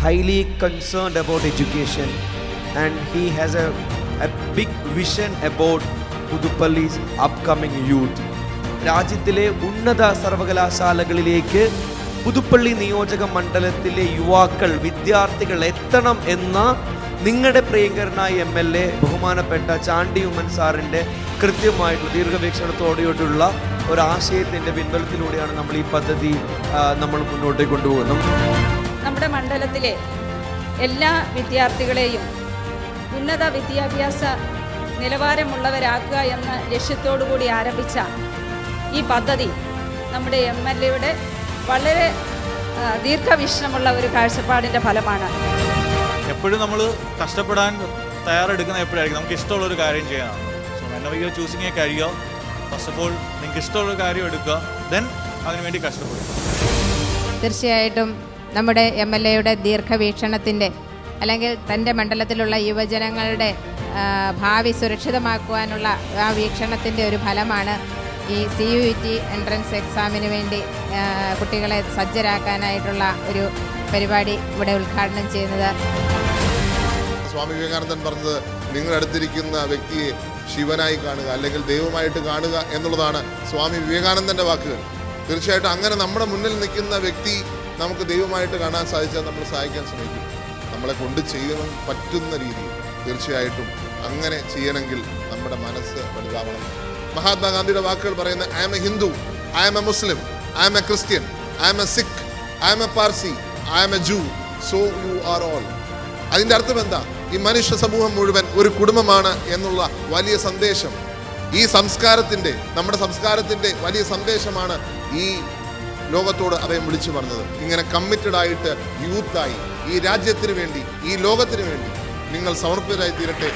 highly concerned about education and he has a big vision vision about upcoming youth. രാജ്യത്തിലെ ഉന്നത സർവകലാശാലകളിലേക്ക് പുതുപ്പള്ളി നിയോജക മണ്ഡലത്തിലെ യുവാക്കൾ വിദ്യാർത്ഥികൾ എത്തണം എന്ന നിങ്ങളുടെ പ്രിയങ്കരനായ എം എൽ എ ബഹുമാനപ്പെട്ട ചാണ്ടി ഉമ്മൻ സാറിന്റെ കൃത്യമായിട്ടുള്ള ദീർഘവീക്ഷണത്തോടെയുള്ള ഒരു ആശയത്തിന്റെ പിൻബലത്തിലൂടെയാണ് നമ്മൾ ഈ പദ്ധതി നമ്മൾ മുന്നോട്ട് കൊണ്ടുപോകുന്നത് മണ്ഡലത്തിലെ എല്ലാ വിദ്യാർത്ഥികളെയും ഉന്നത വിദ്യാഭ്യാസ നിലവാരമുള്ളവരാക്കുക എന്ന ലക്ഷ്യത്തോടു കൂടി ആരംഭിച്ച ഈ പദ്ധതി നമ്മുടെ എം എൽ എയുടെ വളരെ ദീർഘവീക്ഷണമുള്ള ഒരു കാഴ്ചപ്പാടിന്റെ ഫലമാണ്. എപ്പോഴും നമ്മൾ കഷ്ടപ്പെടാൻ തയ്യാറെടുക്കുന്ന എപ്പോഴായിരിക്കും? നമുക്ക് ഇഷ്ടമുള്ള ഒരു കാര്യം ചെയ്യണം സോ ചൂസിങ് കഴിയുക. ഫസ്റ്റ് ഓഫ് ഓൾ നിങ്ങൾക്ക് ഇഷ്ടമുള്ള കാര്യം എടുക്കുക. ദെൻ അതിനുവേണ്ടി കഷ്ടപ്പെടുക. തീർച്ചയായിട്ടും നമ്മുടെ എം എൽ എയുടെ ദീർഘവീക്ഷണത്തിന്റെ അല്ലെങ്കിൽ തന്റെ മണ്ഡലത്തിലുള്ള യുവജനങ്ങളുടെ ഭാവി സുരക്ഷിതമാക്കുവാനുള്ള ആ വീക്ഷണത്തിന്റെ ഒരു ഫലമാണ് ഈ സി യു ടി എൻട്രൻസ് എക്സാമിന് വേണ്ടി കുട്ടികളെ സജ്ജരാക്കാനായിട്ടുള്ള ഒരു പരിപാടി ഇവിടെ ഉദ്ഘാടനം ചെയ്യുന്നത്. സ്വാമി വിവേകാനന്ദൻ പറഞ്ഞത് നിങ്ങൾ അടുത്തിരിക്കുന്ന വ്യക്തിയെ ശിവനായി കാണുക അല്ലെങ്കിൽ ദൈവമായിട്ട് കാണുക എന്നുള്ളതാണ് സ്വാമി വിവേകാനന്ദന്റെ വാക്കുകൾ തീർച്ചയായിട്ടും അങ്ങനെ നമ്മുടെ മുന്നിൽ നിൽക്കുന്ന വ്യക്തി നമുക്ക് ദൈവമായിട്ട് കാണാൻ സാധിച്ചാൽ നമ്മൾ സഹായിക്കാൻ ശ്രമിക്കും. നമ്മളെ കൊണ്ട് ചെയ്യാൻ പറ്റുന്ന രീതിയിൽ തീർച്ചയായിട്ടും അങ്ങനെ ചെയ്യണമെങ്കിൽ നമ്മുടെ മനസ്സ് വലുതാവണം. മഹാത്മാഗാന്ധിയുടെ വാക്കുകൾ പറയുന്ന I'm a Hindu I'm a Muslim I'm a Christian I'm a Sikh I'm a Parsi I'm a Jew so you are all അതിന്റെ അർത്ഥം എന്താ? ഈ മനുഷ്യ സമൂഹം മുഴുവൻ ഒരു കുടുംബമാണ് എന്നുള്ള വലിയ സന്ദേശം ഈ സംസ്കാരത്തിന്റെ നമ്മുടെ സംസ്കാരത്തിന്റെ വലിയ സന്ദേശമാണ് ഈ ലോകത്തോട് അദ്ദേഹം വിളിച്ചു പറഞ്ഞത്. ഇങ്ങനെ കമ്മിറ്റഡ് ആയിട്ട് യൂത്തായി ഈ രാജ്യത്തിന് വേണ്ടി ഈ ലോകത്തിന് വേണ്ടി നിങ്ങൾ സമർപ്പിതരായി തീരട്ടെ.